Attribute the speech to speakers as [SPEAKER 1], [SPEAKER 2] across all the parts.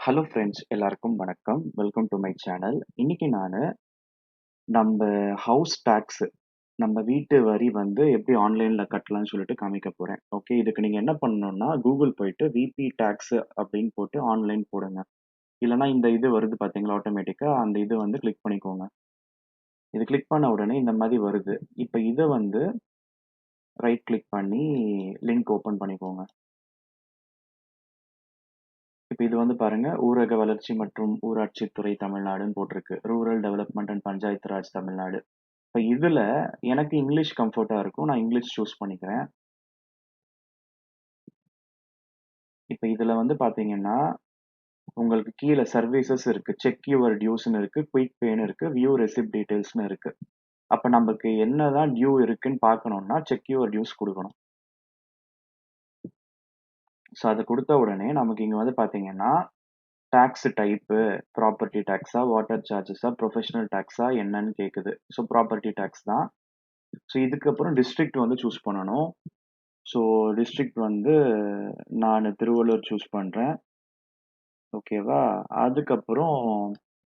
[SPEAKER 1] Hello friends எல்லாருக்கும் வணக்கம். Welcome to my channel இன்னைக்கு நான் நம்ம ஹவுஸ் டேக்ஸ் நம்ம வீட்டு வரி வந்து எப்படி ஆன்லைனில் கட்டலாம்னு சொல்லிட்டு காமிக்க போகிறேன் ஓகே இதுக்கு நீங்கள் என்ன பண்ணணும்னா கூகுள் போயிட்டு விபி டேக்ஸ் அப்படின்னு போட்டு ஆன்லைன் போடுங்க. இல்லைனா இந்த இது வருது பார்த்தீங்களா ஆட்டோமேட்டிக்காக அந்த இது வந்து கிளிக் பண்ணிக்கோங்க. இது கிளிக் பண்ண உடனே இந்த மாதிரி வருது. இப்போ இதை வந்து ரைட் கிளிக் பண்ணி லிங்க் ஓப்பன் பண்ணிக்கோங்க. இப்போ இது வந்து பாருங்க ஊரக வளர்ச்சி மற்றும் ஊராட்சித்துறை தமிழ்நாடுன்னு போட்டிருக்கு. Rural development and Panchayat Raj Tamil Nadu. இப்போ இதில் எனக்கு இங்கிலீஷ் கம்ஃபர்ட்டாக இருக்கும். நான் இங்கிலீஷ் சூஸ் பண்ணிக்கிறேன். இப்போ இதில் வந்து பார்த்தீங்கன்னா உங்களுக்கு கீழே சர்வீசஸ் இருக்குது செக் யுவர் டியூஸ்னு இருக்கு. குயிக் பேன்னு இருக்குது வியூ ரெசிப்ட் டீட்டெயில்ஸ்னு இருக்குது அப்போ நமக்கு என்ன தான் டியூ இருக்குன்னு பார்க்கணுன்னா செக் யுவர் டியூஸ் கொடுக்கணும். ஸோ அதை கொடுத்த உடனே நமக்கு இங்கே வந்து பார்த்தீங்கன்னா டேக்ஸ் டைப்பு ப்ராப்பர்ட்டி டேக்ஸா வாட்டர் சார்ஜஸா ப்ரொஃபஷனல் டேக்ஸா என்னன்னு கேட்குது ஸோ ப்ராப்பர்ட்டி டேக்ஸ் தான். ஸோ இதுக்கப்புறம் டிஸ்ட்ரிக்ட் வந்து சூஸ் பண்ணணும். ஸோ டிஸ்ட்ரிக்ட் வந்து நான் திருவள்ளூர் சூஸ் பண்ணுறேன் ஓகேவா அதுக்கப்புறம்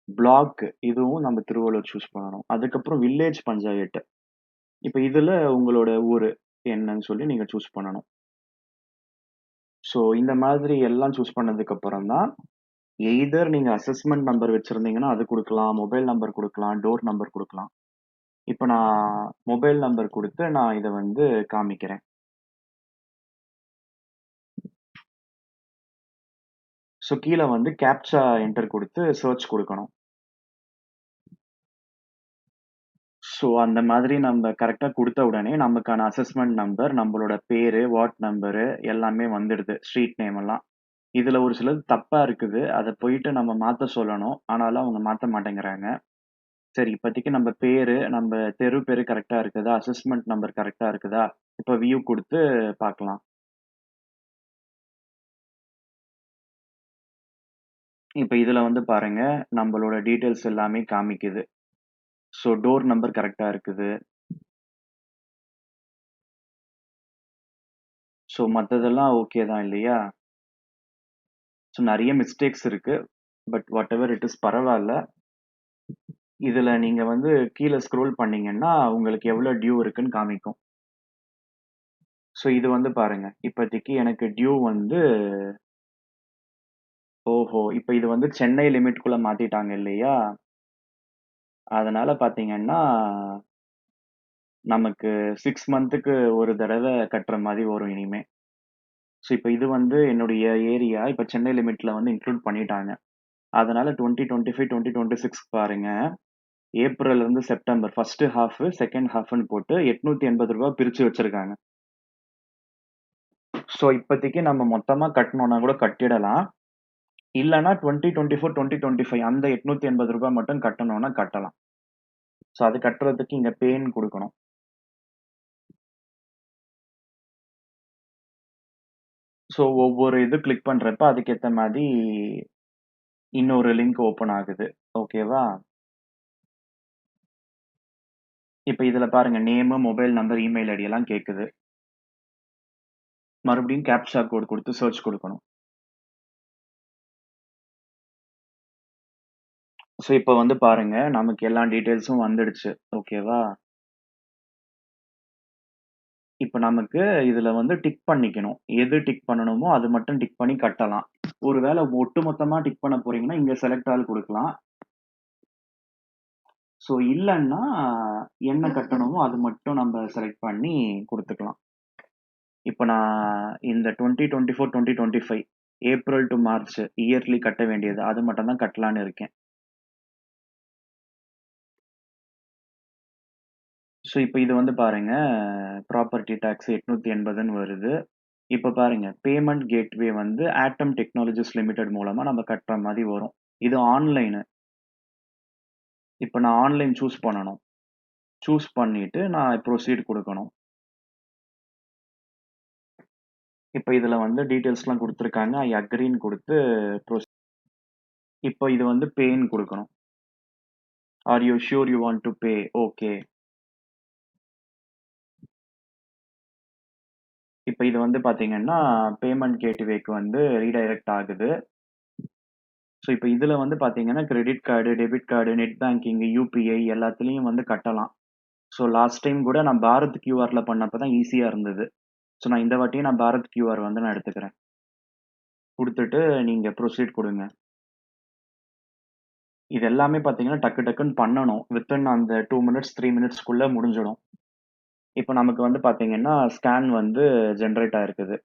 [SPEAKER 1] பிளாக் இதுவும் நம்ம திருவள்ளூர் சூஸ் பண்ணணும். அதுக்கப்புறம் வில்லேஜ் பஞ்சாயத்து. இப்போ இதில் உங்களோட ஊர் என்னன்னு சொல்லி நீங்கள் சூஸ் பண்ணணும். ஸோ இந்த மாதிரி எல்லாம் சூஸ் பண்ணதுக்கு அப்புறம் தான் எய்தர் நீங்கள் அசஸ்மெண்ட் நம்பர் வச்சுருந்தீங்கன்னா அது கொடுக்கலாம் மொபைல் நம்பர் கொடுக்கலாம் டோர் நம்பர் கொடுக்கலாம். இப்போ நான் மொபைல் நம்பர் கொடுத்து நான் இதை வந்து காமிக்கிறேன். ஸோ கீழே வந்து கேப்சா என்டர் கொடுத்து சர்ச் கொடுக்கணும். ஸோ அந்த மாதிரி நம்ம கரெக்டாக கொடுத்த உடனே நமக்கான அசஸ்மெண்ட் நம்பர் நம்மளோட பேர் வார்ட் நம்பரு எல்லாமே வந்துடுது ஸ்ட்ரீட் நேம் எல்லாம். இதில் ஒரு சிலது தப்பாக இருக்குது. அதை போயிட்டு நம்ம மாற்ற சொல்லணும். ஆனாலும் அவங்க மாற்ற மாட்டேங்கிறாங்க. சரி இப்போதைக்கு நம்ம பேர் நம்ம தெரு பேர் கரெக்டாக இருக்குதா? அசஸ்மெண்ட் நம்பர் கரெக்டாக இருக்குதா? இப்போ வியூ கொடுத்து பார்க்கலாம். இப்போ இதில் வந்து பாருங்க நம்மளோட டீட்டெயில்ஸ் எல்லாமே காமிக்குது. ஸோ டோர் நம்பர் கரெக்டாக இருக்குது. ஸோ மற்றதெல்லாம் ஓகே தான் இல்லையா? ஸோ நிறைய மிஸ்டேக்ஸ் இருக்குது but whatever it is பரவாயில்ல. இதில் நீங்கள் வந்து கீழே ஸ்க்ரோல் பண்ணிங்கன்னா உங்களுக்கு எவ்வளோ டியூ இருக்குன்னு காமிக்கும். ஸோ இது வந்து பாருங்கள் இப்போதைக்கு எனக்கு டியூ வந்து ஓஹோ! இப்போ இது வந்து சென்னை லிமிட்குள்ளே மாற்றிட்டாங்க இல்லையா? அதனால பார்த்தீங்கன்னா நமக்கு சிக்ஸ் மந்த்துக்கு ஒரு தடவை கட்டுற மாதிரி வரும் இனிமே. ஸோ இப்போ இது வந்து என்னுடைய ஏரியா இப்போ சென்னை லிமிட்ல வந்து இன்க்ளூட் பண்ணிட்டாங்க. அதனால twenty twenty five twenty twenty six பாருங்க. ஏப்ரல்ல இருந்து செப்டம்பர் ஃபஸ்ட்டு ஹாஃப் செகண்ட் ஹாஃப்னு போட்டு எட்நூற்றி எண்பது ரூபாய் பிரிச்சு வச்சிருக்காங்க. ஸோ இப்போதைக்கு நம்ம மொத்தமாக கட்டணும்னா கூட கட்டிடலாம். இல்லைனா twenty twenty four twenty twenty five அந்த எட்நூத்தி எண்பது ரூபாய் மட்டும் கட்டணும்னா கட்டலாம். ஸோ அது கட்டுறதுக்கு இங்கே பேன் கொடுக்கணும். ஸோ ஒவ்வொரு இது கிளிக் பண்ணுறப்ப அதுக்கேற்ற மாதிரி இன்னொரு லிங்க் ஓப்பன் ஆகுது. ஓகேவா இப்போ இதில் பாருங்க name mobile number email ID எல்லாம் கேட்குது மறுபடியும் கேப்ஷா கோட் கொடுத்து சர்ச் கொடுக்கணும். ஸோ இப்போ வந்து பாருங்க நமக்கு எல்லா டீட்டெயில்ஸும் வந்துடுச்சு. ஓகேவா இப்போ நமக்கு இதில் வந்து டிக் பண்ணிக்கணும். எது டிக் பண்ணணுமோ அது மட்டும் டிக் பண்ணி கட்டலாம். ஒருவேளை ஒட்டு மொத்தமாக டிக் பண்ண போறீங்கன்னா இங்கே செலக்ட் ஆல் கொடுக்கலாம். ஸோ இல்லைன்னா என்ன கட்டணுமோ அது மட்டும் நம்ம செலக்ட் பண்ணி கொடுத்துக்கலாம். இப்போ நான் இந்த twenty twenty four twenty twenty five April to March yearly கட்ட வேண்டியது. அது மட்டும் தான் கட்டலான்னு இருக்கேன். ஸோ இப்போ இது வந்து பாருங்க. ப்ராப்பர்ட்டி டேக்ஸ் எட்நூற்றி எண்பதுன்னு வருது. இப்போ பாருங்க. பேமெண்ட் கேட்வே வந்து ஆட்டம் டெக்னாலஜிஸ் லிமிடெட் மூலமாக நம்ம கட்டுற மாதிரி வரும். இது ஆன்லைனு இப்போ நான் ஆன்லைன் சூஸ் பண்ணணும். சூஸ் பண்ணிட்டு நான் ப்ரொசீட் கொடுக்கணும். இப்போ இதில் வந்து டீட்டெயில்ஸ்லாம் கொடுத்துருக்காங்க. ஐ அக்ரின்னு கொடுத்து ப்ரொசீட் இப்போ இது வந்து பேன்னு கொடுக்கணும். Are you sure you want to pay okay இப்போ இது வந்து பார்த்தீங்கன்னா பேமெண்ட் கேட்வேக்கு வந்து ரீடைரக்ட் ஆகுது ஸோ இப்போ இதில் வந்து பார்த்தீங்கன்னா, credit card, debit card, net banking, UPI எல்லாத்துலேயும் வந்து கட்டலாம். ஸோ லாஸ்ட் டைம் கூட நான் பாரத் கியூஆரில் பண்ணப்போ தான் ஈஸியாக இருந்தது. ஸோ நான் இந்த வாட்டியும் நான் பாரத் கியூஆர் வந்து நான் எடுத்துக்கிறேன். கொடுத்துட்டு நீங்கள் ப்ரொசீட் கொடுங்க இது எல்லாமே பார்த்தீங்கன்னா, டக்கு டக்குன்னு பண்ணணும். வித்தின் அந்த டூ மினிட்ஸ், த்ரீ மினிட்ஸ்குள்ளே முடிஞ்சிடும். இப்போ நமக்கு வந்து பார்த்தீங்கன்னா, ஸ்கேன் வந்து ஜெனரேட் ஆயிருக்குது.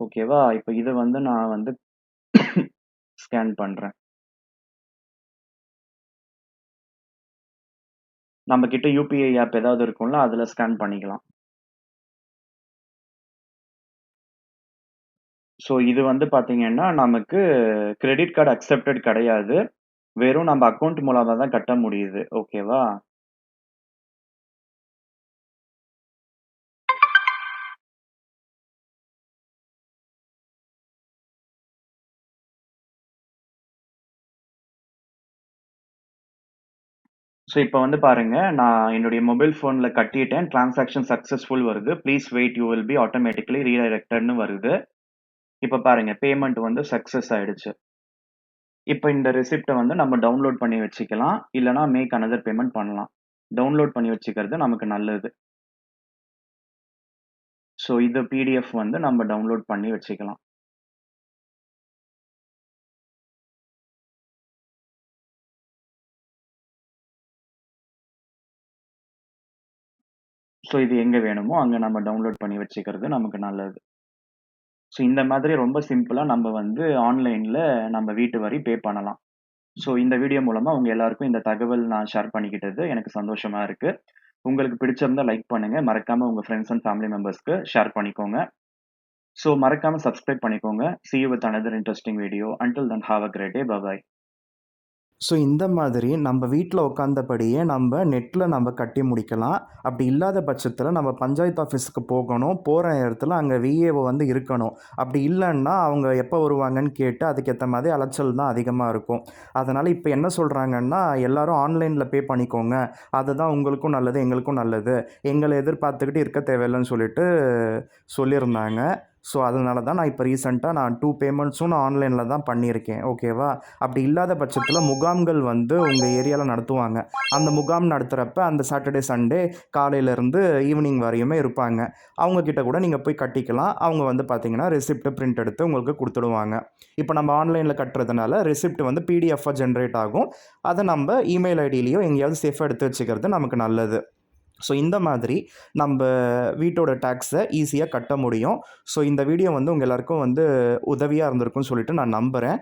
[SPEAKER 1] ஓகேவா? இப்ப இத வந்து நான் வந்து ஸ்கேன் பண்றேன். நம்ம கிட்ட யுபிஐ ஆப் ஏதாவது இருக்கும்ல, அதுல ஸ்கேன் பண்ணிக்கலாம். ஸோ இது வந்து பார்த்தீங்கன்னா, நமக்கு கிரெடிட் கார்டு அக்செப்டட் கிடையாது. வெறும் நம்ம அக்கவுண்ட் மூலமா தான் கட்ட முடியுது. ஓகேவா? ஸோ இப்போ வந்து பாருங்க, நான் என்னுடைய மொபைல் ஃபோனில் கட்டிட்டேன். டிரான்சாக்ஷன் சக்ஸஸ்ஃபுல் வருது. Please wait you will be automatically ரீடைரக்டட்னு வருது. இப்போ பாருங்க, பேமெண்ட் வந்து சக்ஸஸ் ஆயிடுச்சு. இப்போ இந்த ரெசிப்டை வந்து நம்ம டவுன்லோட் பண்ணி வச்சுக்கலாம். இல்லைனா மேக் அனதர் பேமெண்ட் பண்ணலாம். டவுன்லோட் பண்ணி வச்சுக்கிறது நமக்கு நல்லது. ஸோ இது பிடிஎஃப் வந்து நம்ம டவுன்லோட் பண்ணி வச்சுக்கலாம். ஸோ இது எங்கே வேணுமோ, அங்கே நம்ம டவுன்லோட் பண்ணி வச்சுக்கிறது நமக்கு நல்லது. ஸோ இந்த மாதிரி ரொம்ப சிம்பிளாக நம்ம வந்து ஆன்லைனில் நம்ம வீட்டு வரி பே பண்ணலாம். ஸோ இந்த வீடியோ மூலமாக உங்கள் எல்லாருக்கும் இந்த தகவல் நான் ஷேர் பண்ணிக்கிட்டது எனக்கு சந்தோஷமாக இருக்குது உங்களுக்கு பிடிச்சிருந்தா லைக் பண்ணுங்க. மறக்காமல் உங்கள் ஃப்ரெண்ட்ஸ் அண்ட் ஃபேமிலி மெம்பர்ஸ்க்கு ஷேர் பண்ணிக்கோங்க. ஸோ மறக்காமல் சப்ஸ்கிரைப் பண்ணிக்கோங்க. See you with another interesting video. Until then have a great day. Bye bye bye.
[SPEAKER 2] So இந்த மாதிரி நம்ம வீட்டில் உட்காந்தபடியே நம்ம நெட்டில் நம்ம கட்டி முடிக்கலாம். அப்படி இல்லாத பட்சத்தில் நம்ம பஞ்சாயத்து ஆஃபீஸ்க்கு போகணும். போகிற இடத்துல அங்கே விஏஓ வந்து இருக்கணும். அப்படி இல்லைன்னா அவங்க எப்போ வருவாங்கன்னு கேட்டு அதுக்கேற்ற மாதிரி அலைச்சல் தான் அதிகமாக இருக்கும். அதனால் இப்போ என்ன சொல்கிறாங்கன்னா எல்லோரும் ஆன்லைனில் பே பண்ணிக்கோங்க. அதுதான் உங்களுக்கும் நல்லது, எங்களுக்கும் நல்லது. எங்களை எதிர்பார்த்துக்கிட்டு இருக்க தேவையில்லைன்னு சொல்லிட்டு சொல்லியிருந்தாங்க. ஸோ அதனால தான் நான் இப்போ ரீசெண்டாக நான் டூ பேமெண்ட்ஸும் நான் ஆன்லைனில் தான் பண்ணியிருக்கேன். ஓகேவா? அப்படி இல்லாத பட்சத்தில் முகாம்கள் வந்து உங்கள் ஏரியாவில் நடத்துவாங்க. அந்த முகாம் நடத்துகிறப்ப அந்த சாட்டர்டே, சண்டே காலையிலேருந்து ஈவினிங் வரையுமே இருப்பாங்க. அவங்கக்கிட்ட கூட நீங்கள் போய் கட்டிக்கலாம். அவங்க வந்து பார்த்தீங்கன்னா, ரெசிப்ட் பிரிண்ட் எடுத்து உங்களுக்கு கொடுத்துடுவாங்க இப்போ நம்ம ஆன்லைனில் கட்டுறதுனால ரெசிப்ட் வந்து பிடிஎஃப்பா ஜென்ரேட் ஆகும். அதை நம்ம இமெயில் ஐடியிலையோ எங்கேயாவது சேஃபாக எடுத்து வச்சுக்கிறது நமக்கு நல்லது. ஸோ இந்த மாதிரி நம்ம வீட்டோட டேக்ஸை ஈஸியாக கட்ட முடியும். ஸோ இந்த வீடியோ வந்து உங்கள் எல்லாருக்கும் வந்து உதவியாக இருந்திருக்கும்னு சொல்லிட்டு நான் நம்புகிறேன்